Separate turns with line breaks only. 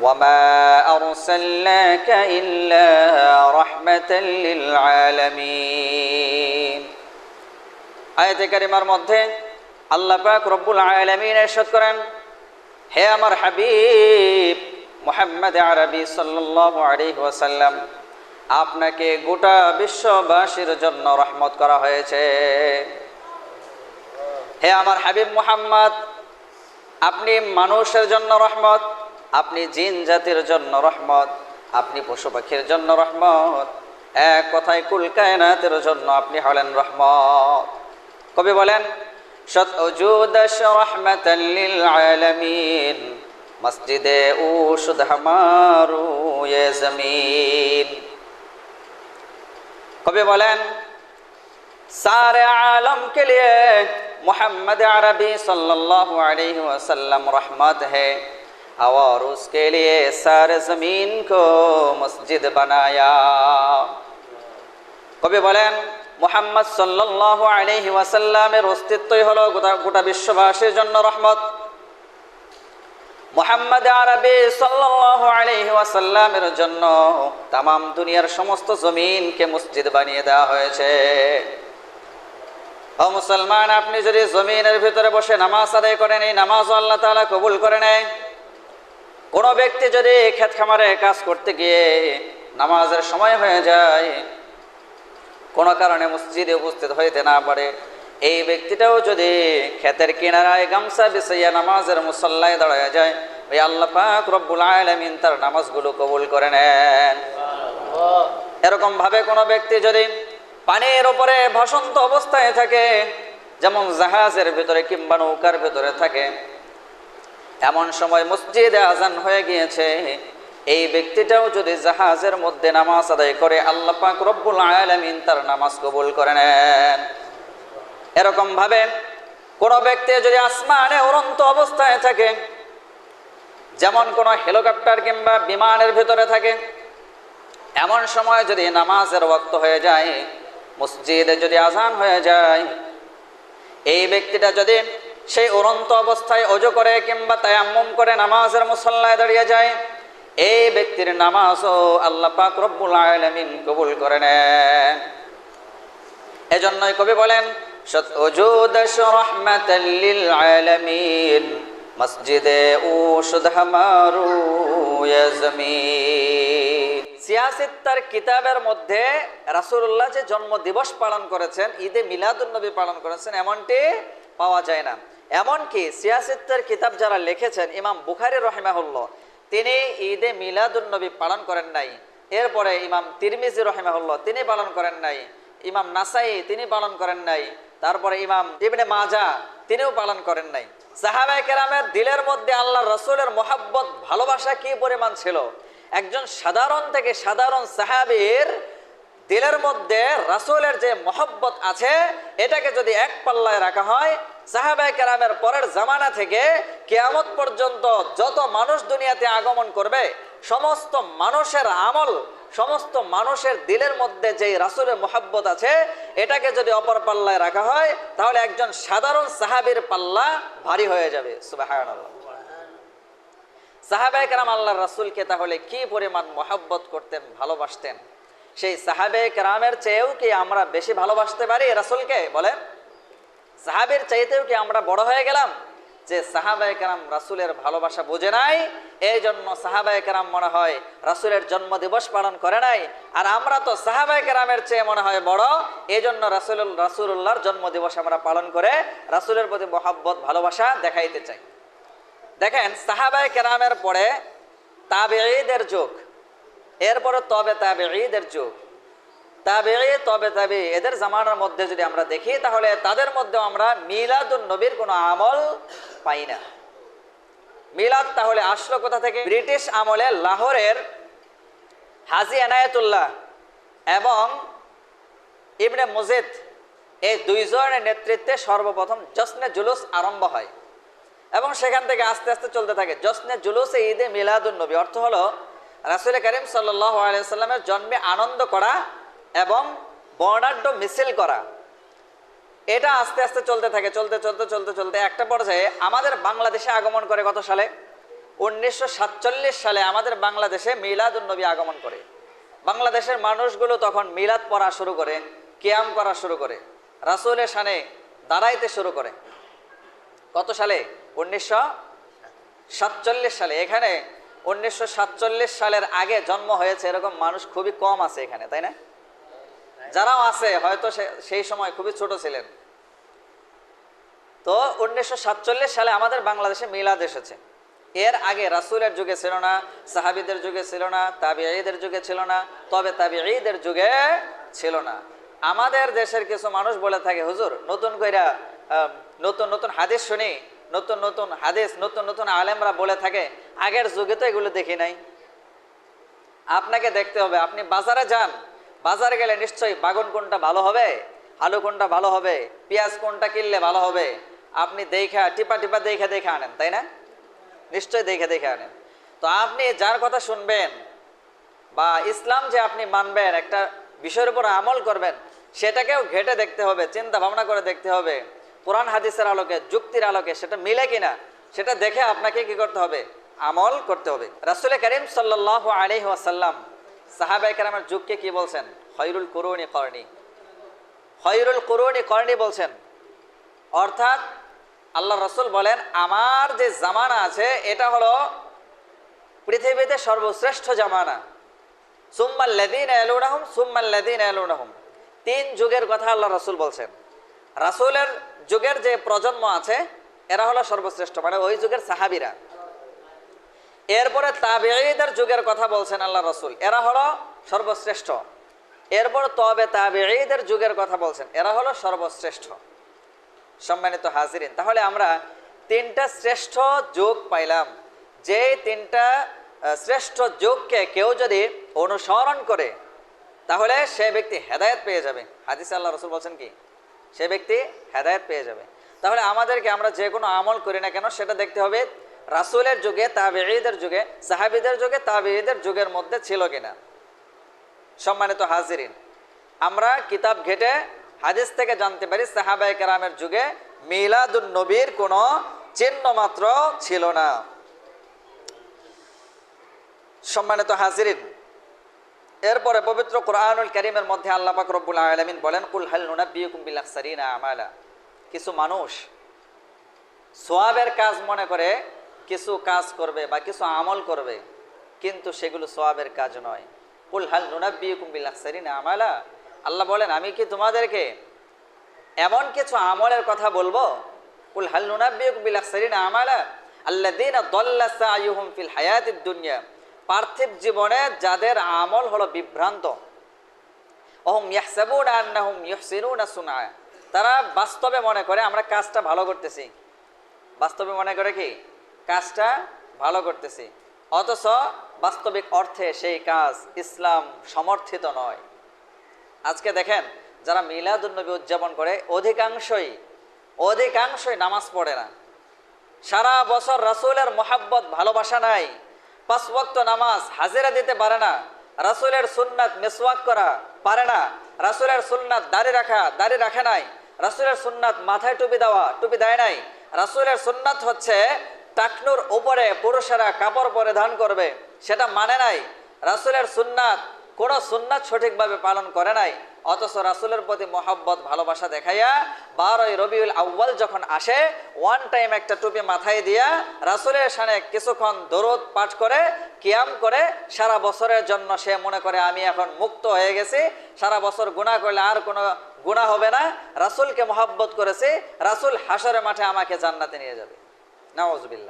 وما أرسلناك إلا رحمة للعالمين আয়াতে কারিমার মধ্যে আল্লাহ পাক রব্বুল আলামিন ইরশাদ করেন হে আমার হাবিব মুহাম্মদ আরবি সাল্লাল্লাহু আলাইহি ওয়াসাল্লাম আপনাকে গোটা বিশ্ববাসীর জন্য রহমত করা হয়েছে হে আমার হাবিব মুহাম্মদ আপনি মানুষের জন্য রহমত আপনি জিন জাতির জন্য রহমত, আপনি পশু পাখির জন্য রহমত, এক কথায় কুল কায়নাতের জন্য আপনি হলেন রহমত। কবি বলেন আলামিন, মসজিদে উষুদ হামারু ইয়ে জমিন। কবি বলেন, সারে আলম কে লিয়ে মোহাম্মদ আরবি সাল্লাল্লাহু আলাইহি ওয়াসাল্লাম রহমত হ্যায় ہوا اور اس کے لیے سر زمین کو مسجد بنایا কবি বলেন মোহাম্মদ সাল্লাহ আলহি ওয়াসাল্লামের অস্তিত্বই হলো গোটা গোটা বিশ্ববাসীর জন্য রহমত। মোহাম্মদ আরবি সাল্লাহ আলহি ওয়াসাল্লামের জন্য তাম দুনিয়ার সমস্ত জমিনকে মসজিদ বানিয়ে দেওয়া হয়েছে। ও মুসলমান, আপনি যদি জমিনের ভিতরে বসে নামাজ আদায় করেন, এই নামাজও আল্লাহ তাআলা কবুল করে নেয়। কোনো ব্যক্তি যদি ক্ষেত খামারে কাজ করতে গিয়ে নামাজের সময় হয়ে যায়, কোনো কারণে মসজিদে উপস্থিত হইতে না পারে, এই ব্যক্তিটাও যদি ক্ষেতের কিনারায় গামছা বিছাইয়া নামাজের মুসল্লায় দাঁড়ায় যায়, ওই আল্লাহ পাক রব্বুল আলামিন তার নামাজগুলো কবুল করে নেন। এরকম ভাবে কোনো ব্যক্তি যদি পানির ওপরে ভাসন্ত অবস্থায় থাকে, যেমন জাহাজের ভিতরে কিংবা নৌকার ভিতরে থাকে এমন সময় মসজিদে আজান হয়ে গিয়েছে। এই ব্যক্তিটাও যদি জাহাজের মধ্যে নামাজ আদায় করে, আল্লাহ পাক রব্বুল আলামিন তার নামাজ কবুল করে নেন। এরকম ভাবে কোনো ব্যক্তি যদি আসমানে উড়ন্ত অবস্থায় থাকে, যেমন কোনো হেলিকপ্টার কিংবা বিমানের ভিতরে থাকে, এমন সময় যদি নামাজের ওয়াক্ত হয়ে যায়, মসজিদে যদি আজান হয়ে যায়, এই ব্যক্তিটা যদি সেই উড়ন্ত অবস্থায় অজু করে কিংবা তায়াম্মুম করে নামাজের মুসল্লায় দাঁড়িয়ে যায়। এই ব্যক্তির নামাজও আল্লাহ পাক রব্বুল আলামিন কবুল করে নেন। এজন্যই কবি বলেন মসজিদে ও শুধ হামারু সিয়াসিত্তার কিতাবের মধ্যে রাসূলুল্লাহ যে জন্ম দিবস পালন করেছেন, ঈদে মিলাদুন্নবী পালন করেছেন, এমনটি পাওয়া যায় না। এমনকি সিয়াসিত্তার কিতাব যারা লিখেছেন, ইমাম বুখারি রহিমাহুল্লাহ, তিনি ঈদে মিলাদুন্নবী পালন করেন নাই। এরপরে ইমাম তিরমিজি রহিমাহুল্লাহ, তিনি পালন করেন নাই। ইমাম নাসাই, তিনি পালন করেন নাই। তারপরে ইমাম ইবনে মাজা, তিনিও পালন করেন নাই। সাহাবাই কেরামের দিলের মধ্যে আল্লাহ রসুলের মোহাব্বত, ভালোবাসা কি পরিমাণ ছিল? একজন সাধারণ থেকে সাধারণ সাহাবীর দিলের মধ্যে রাসূলের যে মহব্বত আছে, এটাকে যদি এক পাল্লায় রাখা হয় সাহাবাই কেরামের পরের জামানা থেকে কেয়ামত পর্যন্ত যত মানুষ দুনিয়াতে আগমন করবে, সমস্ত মানুষের আমল, সমস্ত মানুষের দিলের মধ্যে যে রাসূলের মোহাব্বত আছে, এটাকে যদি অপর পাল্লায় রাখা হয়, তাহলে একজন সাধারণ সাহাবীর পাল্লা ভারী হয়ে যাবে। সাহাবাই কেরাম আল্লাহ রাসূলকে তাহলে কি পরিমাণ মোহাব্বত করতেন, ভালোবাসতেন? সেই সাহাবে কেরামের চেয়েও কি আমরা বেশি ভালোবাসতে পারি রাসূলকে? বলেন। সাহাবের চাইতেও কি আমরা বড় হয়ে গেলাম? যে সাহাবায় কেরাম রাসুলের ভালোবাসা বুঝে নাই এই জন্য সাহাবায় কেরাম মনে হয় রাসুলের জন্ম দিবস পালন করে নাই, আর আমরা তো সাহাবায় কেরামের চেয়ে মনে হয় বড় এই জন্য রাসুল রাসুল্লাহর জন্ম দিবস আমরা পালন করে রাসুলের প্রতি মহাব্বত, ভালোবাসা দেখাইতে চাই। দেখেন, সাহাবায় কেরামের পরে তাবে ঈদের যুগ, এরপরে তবে তাবে ঈদের যুগ। তাবে তবে তবে এদের জামানার মধ্যে যদি আমরা দেখি, তাহলে তাদের মধ্যে আমরা মিলাদুন নবীর কোনো আমল পাই না। মিলাদ তাহলে আসলো কোথা থেকে? ব্রিটিশ আমলে লাহোরের হাজি এনায়েতুল্লাহ এবং ইবনে মুজিদ, এই দুইজনের নেতৃত্বে সর্বপ্রথম জশ্নে জুলুস আরম্ভ হয়। এবং সেখান থেকে আস্তে আস্তে চলতে থাকে জশ্নে জুলুসে ঈদে মিলাদুন নবী। অর্থ হলো, রাসুল করিম সাল্লাহ আলিয়াল্লামের জন্মে আনন্দ করা এবং বর্ণাঢ্য মিছিল করা। এটা আস্তে আস্তে চলতে থাকে, চলতে চলতে চলতে চলতে একটা পর্যায়ে আমাদের বাংলাদেশে আগমন করে কত সালে? উনিশশো সাতচল্লিশ সালে আমাদের বাংলাদেশে মিলাদুন্নবী আগমন করে। বাংলাদেশের মানুষগুলো তখন মিলাদ পড়া শুরু করে, কিয়াম করা শুরু করে, রাসুলের সানে দাঁড়াইতে শুরু করে। কত সালে? উনিশশো সাতচল্লিশ সালে। এখানে উনিশশো সাতচল্লিশ সালের আগে জন্ম হয়েছে এরকম মানুষ খুবই কম আছে এখানে, তাই না? যারাও আছে, হয়তো সেই সময় খুবই ছোট ছিলেন। তো উনিশশো সাতচল্লিশ সালে আমাদের বাংলাদেশে মিলাদ এসেছে। এর আগে রাসুলের যুগে ছিল না, সাহাবিদের যুগে ছিল না তাবি ঈদের যুগে ছিল না, তবে তাবি ঈদের যুগে ছিল না। আমাদের দেশের কিছু মানুষ বলে থাকে, হুজুর, নতুন কইরা নতুন নতুন হাদিস শুনি, নতুন নতুন হাদিস, নতুন নতুন আলেমরা বলে থাকে, আগের যুগে তো এগুলো দেখি নাই। আপনাকে দেখতে হবে, আপনি বাজারে যান বাজারে গেলে নিশ্চয়ই বাগন কোনটা ভালো হবে, আলু কোনটা ভালো হবে, পেঁয়াজ কোনটা কিনলে ভালো হবে, আপনি দেখা, টিপা টিপা দেখে দেখে আনেন, তাই না? নিশ্চয়ই দেখে দেখে আনেন। তো আপনি যার কথা শুনবেন বা ইসলাম যে আপনি মানবেন, একটা বিষয়ের উপর আমল করবেন, সেটাকেও ঘেটে দেখতে হবে, চিন্তা ভাবনা করে দেখতে হবে, কোরআন হাদিসের আলোকে, যুক্তির আলোকে সেটা মিলে কিনা, সেটা দেখে আপনাকে কি করতে হবে? আমল করতে হবে। রাসুল করিম সাল্লাহ আলহি আসাল্লাম সাহাবাই কারামের যুগকে কি বলছেন? খৈরুল করুণী করণী। খৈরুল করুণী করণী বলছেন, অর্থাৎ আল্লাহ রসুল বলেন, আমার যে জামানা আছে, এটা হলো পৃথিবীতে সর্বশ্রেষ্ঠ জামানা। সুম্মাল্লাদিন এলুনাহুম সুম্মাল্লাদিন এলুনাহুম তিন যুগের কথা আল্লাহ রসুল বলছেন। রাসুলের যুগের যে প্রজন্ম আছে, এরা হলো সর্বশ্রেষ্ঠ। মানে ওই যুগের সাহাবিরা। এরপরে তাবেঈদের যুগের কথা বলছেন আল্লাহ রসুল। এরা হলো সর্বশ্রেষ্ঠ। এরপর তবে তাবেঈদের যুগের কথা বলছেন। এরা হলো সর্বশ্রেষ্ঠ। সম্মানিত হাজিরিন, তাহলে আমরা তিনটা শ্রেষ্ঠ যোগ পাইলাম। যে তিনটা শ্রেষ্ঠ যোগকে কেউ যদি অনুসরণ করে, তাহলে সে ব্যক্তি হেদায়েত পেয়ে যাবে। হাদিস আল্লাহ রসুল বলছেন কি? সে ব্যক্তি হেদায়েত পেয়ে যাবে। তাহলে আমাদেরকে আমরা যে কোনো আমল করি না কেন, সেটা দেখতে হবে রাসুলের যুগে, তাবেঈদের যুগে, সাহাবিদের যুগে, তাবেঈদের যুগের মধ্যে ছিল কিনা? সম্মানিত হাজিরিন, আমরা কিতাব ঘেটে হাদিস থেকে জানতে পারি সাহাবাই কেরামের যুগে মিলাদুন নবীর কোনো চিহ্ন মাত্র ছিল না। সম্মানিত হাজিরিন, এরপরে পবিত্র কোরআনুল করিমের মধ্যে আল্লাহ পাক রব্বুল আলামিন বলেন, কুল হাল নুনাব্বিয়ুকুম বিল আখসারিনা আমালা। কিছু মানুষ সোয়াবের কাজ মনে করে কিছু কাজ করবে বা কিছু আমল করবে, কিন্তু সেগুলো সোয়াবের কাজ নয়। কুল হাল নুনাব্বিয়ুকুম বিল আখসারিনা আমালা। আল্লাহ বলেন, আমি কি তোমাদেরকে এমন কিছু আমলের কথা বলব? কুল হাল নুনাব্বিয়ুকুম বিল আখসারিনা আমালা। আল্লাযীনা দাল্লা সা'য়ুহুম ফিল হায়াতিদ দুনিয়া। পার্থিব জীবনে যাদের আমল হলো বিভ্রান্ত তারা বাস্তবে মনে করে, আমরা কাজটা ভালো করতেছি। বাস্তবে মনে করে কি? কাজটা ভালো করতেছি। অথচ বাস্তবিক অর্থে সেই কাজ ইসলাম সমর্থিত নয়। আজকে দেখেন, যারা মিলাদুন্নবী উদযাপন করে, অধিকাংশই অধিকাংশই নামাজ পড়ে না। সারা বছর রাসূলের মোহাব্বত, ভালোবাসা নাই। পাঁচ ওয়াক্ত নামাজ, হাজিরা দিতে পারে না। রাসূলের সুন্নাত মেসওয়াক করা পারে না। রাসূলের সুন্নাত দাড়ি রাখা, দাড়ি রাখে নাই। রাসূলের সুন্নাত মাথায় টুপি দেওয়া, টুপি দেয় নাই। রাসূলের সুন্নাত হচ্ছে টাকনুর উপরে পুরুষেরা কাপড় পরিধান করবে। সেটা মানে নাই, রাসুলের সুন্নাত কোনো সুন্নাত সঠিকভাবে পালন করে নাই। অথচ রাসূলের প্রতি মহব্বত, ভালোবাসা দেখাইয়া বারোই রবিউল আউ্বাল যখন আসে ওয়ান টাইম একটা টুপি মাথায় দিয়া রাসূলের সামনে কিছুক্ষণ দরদ পাঠ করে, কিয়াম করে, সারা বছরের জন্য সে মনে করে, আমি এখন মুক্ত হয়ে গেছি। সারা বছর গুণা করলে আর কোনো গুণা হবে না। রাসূলকে মহব্বত করেছি, রাসূল হাসরের মাঠে আমাকে জান্নাতে নিয়ে যাবে। নওয়াজবিল্লাহ।